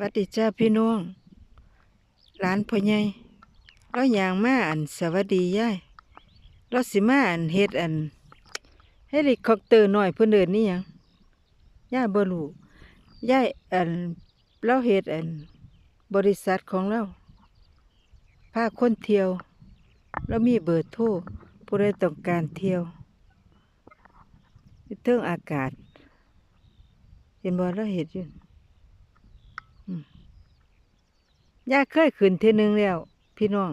วัดดีจ้าพี่น้องหลานพ่อใหญ่เราอย่างมาอันสวัสดียายเราสิมาอันเฮ็ดอันเฮลิคอปเตอร์น้อยเพิ่อนเดินนี่ยังยาบ่รู้ยายอันเราเฮ็ดอันบริษัทของเราพาคนเที่ยว เรามีเบอร์โทรผู้ใดต้องการเที่ยวอยู่เทิงอากาศ เห็นบ่เราเฮ็ดอยู่ ย่าเคยขึ้นเทนึงแล้ว พี่น้อง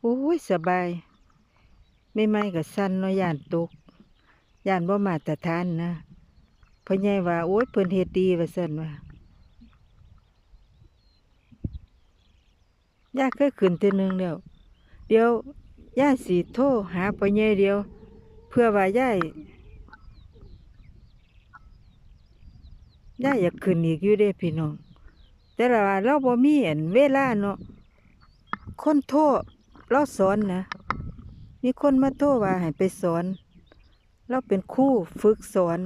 โอ้ยสบาย ไม่ไม่กับสั้นเนาะย่านตกย่านบ่มาตรฐานนะพ่อใหญ่ว่าโอ้ยเพิ่นเฮ็ดดีว่าซั่นว่าย่าเคยขึ้นเทนึงแล้ว เดี๋ยวย่าสิโทรหาพ่อใหญ่เดียว เพื่อว่าย่ายย่าอยากขึ้นอีกอยู่เด้พี่น้อง แต่ละว่าเราบ่มีอันเวลาเนาะคนโทรเราสอนนะ มีคนมาโทรว่าให้ไปสอน เราเป็นครูฝึกสอน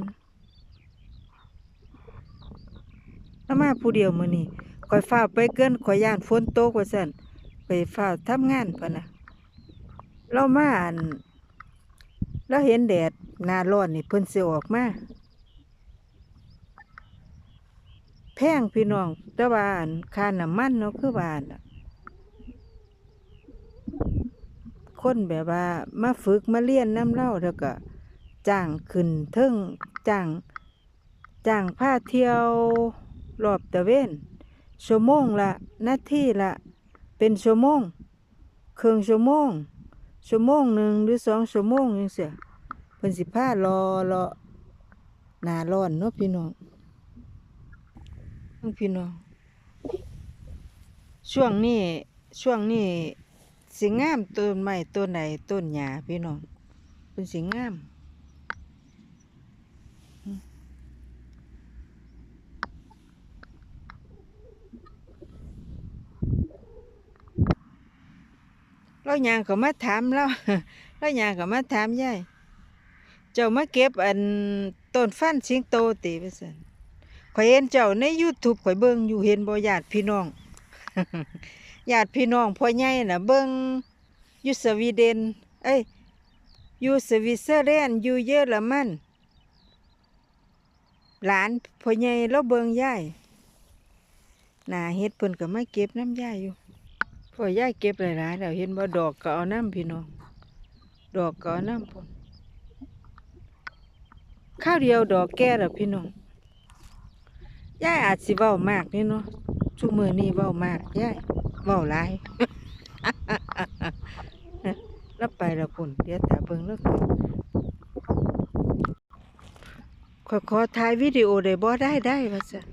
แล้วมาผู้เดียวมื้อนี้ข่อยฟ้าไปเกินข่อยย่านฝนตกว่าซั่นไปฟ้าวทำงานพะนะเรามาอันเราเห็นแดดหน้าร้อนนี่เพิ่นสิออกมา แพงพี่น้องต่ว่านค่าน้ำมันเนาะคือว่านคนแบบว่า มาฝึกมาเรียนน้ำเล่าแล้วก็จ้างขึ้นเทิงจ้างจ้างพาเที่ยวรอบตะเวนชั่วโมงละนาทีละเป็นชั่วโมงเครึ่องชั่วโมงชั่วโมงหนึ่งหรือสองชั่วโมงจังเสียเพิ่นสิพารอรอหนาร้อนเนาะพี่น้อง น้งพี่น้อง ช่วงนี้ช่วงนี้สิงามต้นไม้ต้นไหนต้นหญ้าพี่น้องเป็นสิงามอืมเรายางก็มาถามเราเรายางก็มาถามยายเจ้ามาเก็บอันต้นฟันสิงโตติไปสัน ข่อยเห็นเจ้าใน YouTube ข่อยเบิ่งอยู่เห็นบ่ญาติพี่น้องญาติพี่น้องพ่อใหญ่น่ะเบิ่งอยู่สวีเดน เอ้ยอยู่สวิตเซอร์แลนด์อยู่เยอรมันหลานพ่อใหญ่เราเบิ่งยายหน้าเฮ็ดเพิ่นก็มาเก็บน้ำยายอยู่พ่อยายเก็บหลายๆแล้วเห็นบ่ดอกก็เอาน้ำพี่น้องดอกก็เอาน้ำพ่นข้าวเดียวดอกแก่แล้วพี่น้อง ยายอาจสิเว้ามากนี่เนาะชุมือนี้เว้ามากยายเว้าหลายแล้วไปล้วพุ่นเดี๋ยวแตาเบิ่งแล้วกันขอขอถ่ายวิดีโอได้บ่ได้ได้ว่าซั่น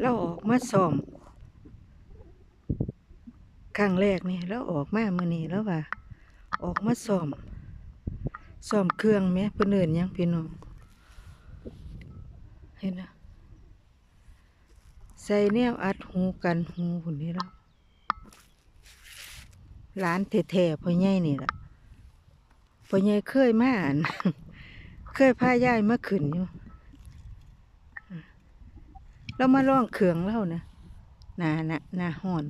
เราออกมาซ้อมครั้งแรกนี่เราออกมาเมื้อนี้แล้วว่า ออกมาซ้อมซ้อมเครื่องแหมเพิ่นเอินยังพี่น้อง เห็นนะใส่แนวอัดหูกันหูคนนี้แล้วร้านแท่ๆพ่อใหญ่นี่แหละพ่อใหญ่เคยมาอ่านเคยพายายมาขืนอยู่เรามาล่องเขืองเล่านะนาหนาหนาห่อน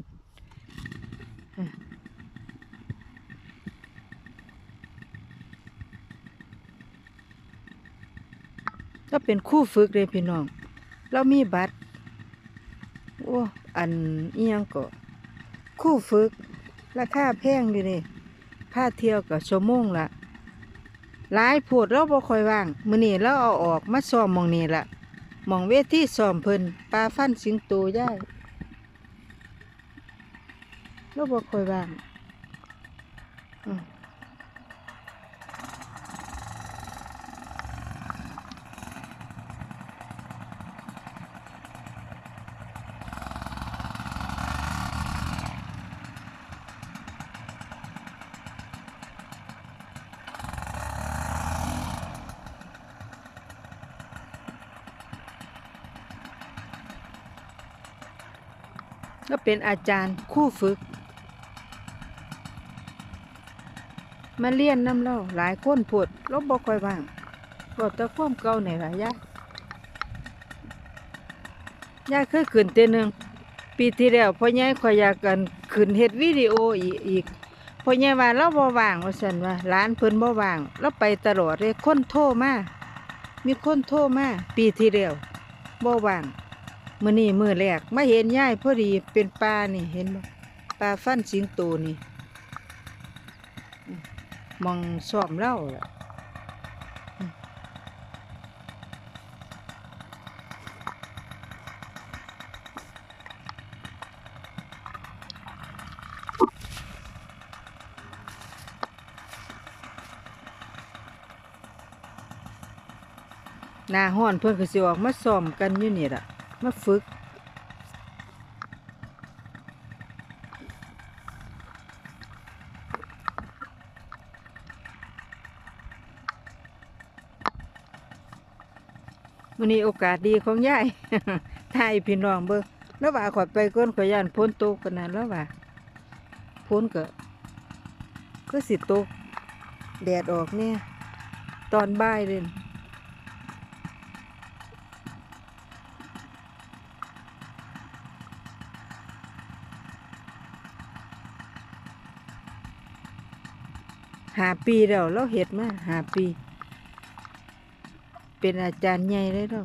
ก็เป็นคู่ฝึกเลยพี่น้อง เรามีบัตร โอ้ อันเอียงก็คู่ฝึก ราคาแพงอยู่นี่ค่าเที่ยวกับชั่วโมงละหลายโพดเราบ่ค่อยว่างมื้อนี้เราเอาออกมาซ้อมมองนี้ละมองเวทีซ้อมเพิ่นปลาฟันสิงโตย่ายเราบ่ค่อยว่าง ก็เป็นอาจารย์คู่ฝึก มาเรียนน้ำเราหลายคนปวดเราบ่ค่อยว่างปวดตะความเก่าในหลายยางยายเคยขึ้นเตือหนึ่งปีที่แล้วพ่อใหญ่ข่อยอยากกันขึ้นเฮ็ดวิดีโออีกอีกพ่อใหญ่ว่าเราบ่ว่างว่าซั่นว่าร้านเพิ่นบ่ว่างเราไปตลอดเลยคนโทรมามีคนโทรมาปีที่แล้วบ่ว่าง มื้อนี้มือแรกมาเห็นยายพอดีเป็นปลานี่เห็นบ่ปลาฟันสิงโตนี่มองซ้อมเล่าละนาห้อนเพิ่อนก็สิออกมาซ้อมกันอยู่นี่ล่ะ มาฝึกมื้อนี้โอกาสดีของยายถ่ายพี่น้องเบิ่งแล้วว่าขอยไปก้นขอยานพ้นตกกันนั้นแล้วว่าพ้นก็ก็สิตก แดดออกเนี่ย ตอนบ่ายเลยาปีแล้วเราเห็ดมาหาปี เป็นอาจารย์ใหญ่เลยเรา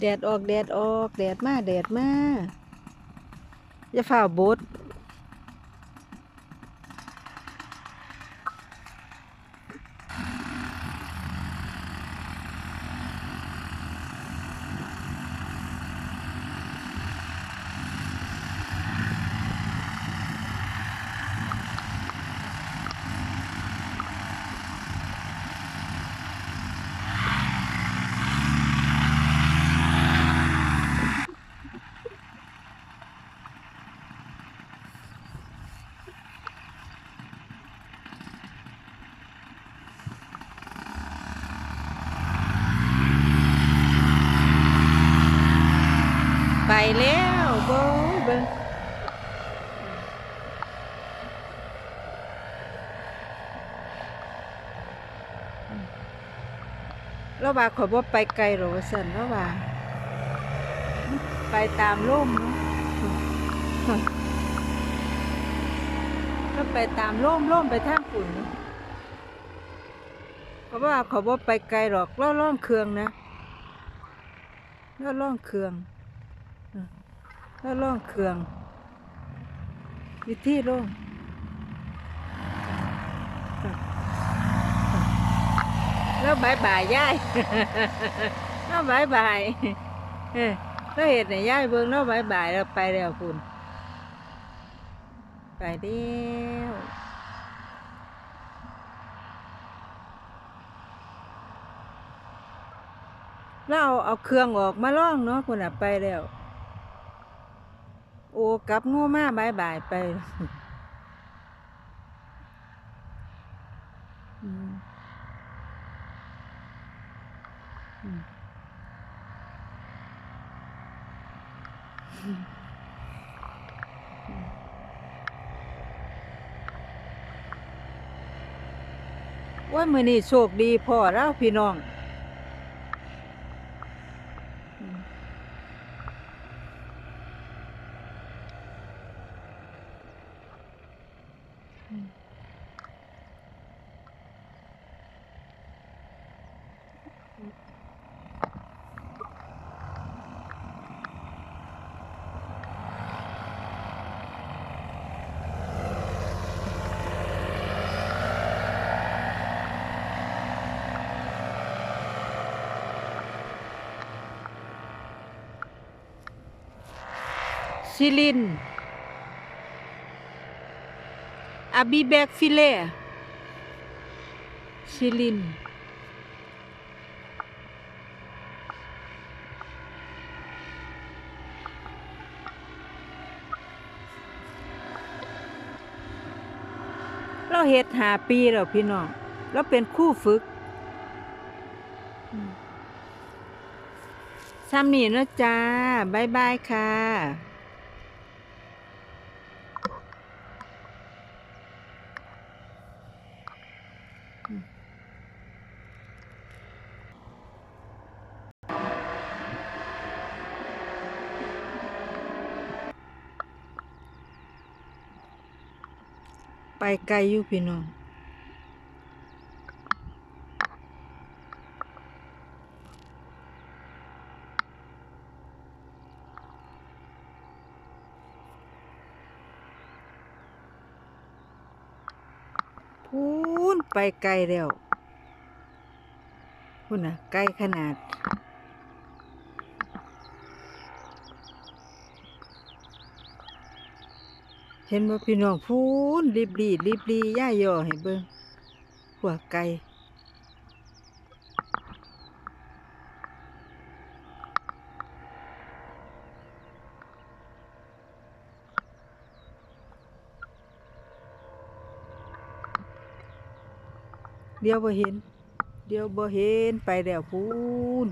แดดออกแดดออก แดดมาแดดมาอย่าฝ่าบด ไปแล้วโบ้ยเบิ่ง แล้วว่าขอยบ่ไปไกลหรอกว่าซั่นแล้วว่า ไปตามร่มเนาะก็ไปตามร่มร่มไปทางฝุ่นเนาะเพราะว่าขาบ่ไปไกลหรอกล่อล่องเครื่องนะล่อล่องเครื่องแล้วล่องเครื่องวิธีล่อง แล้วบายบายยายแล้วบายบายเออแล้วเห็ดไหนยายเบิ่งแล้วบายบายแล้วไปแล้วคุณ ไปเดียวแล้วเอาเอาเครื่องออกมาล่องเนาะคุณอะไปแล้ว โอ้กลับง่มาบายบายไป ว่ามือนี่โชคดีพ่อเล้วพี่น้องอื ซิลินอาบีแบกฟิเล่ซิลินเราเฮ็ดหาปีแล้วพี่น้องแล้วเป็นคู่ฝึกซ้ำนี่นะจ้าบายบายค่ะ ไปไกลอยู่พี่น้องพูนไปไกลแล้วพูนน่ะไกลขนาด เห็นว่าพี่น้องพูนรีบรีรีบรีย่าย่อให้เบิ่งหัวไก่เดี๋ยวบ่เห็น เดี๋ยวบ่เห็นไปแล้วพูน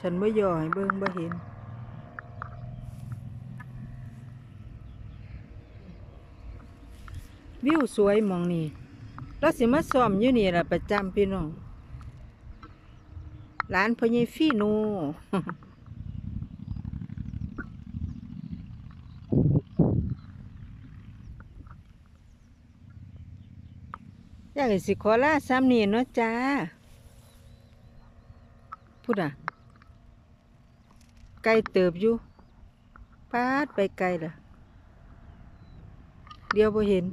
ฉันบ่ย่อให้เบิ่งบ่เห็น วิวสวยมองนี่เราสิมาซ้อมอยู่นี่แหละประจำพี่น้องร้านพญ่ฟีโนอยากให้สิขอลาซ้ำนี่เนาะจ้าพูดอะ ไกลเติบอยู่ปาดไปไกลล่ะ เดียวบ่เห็น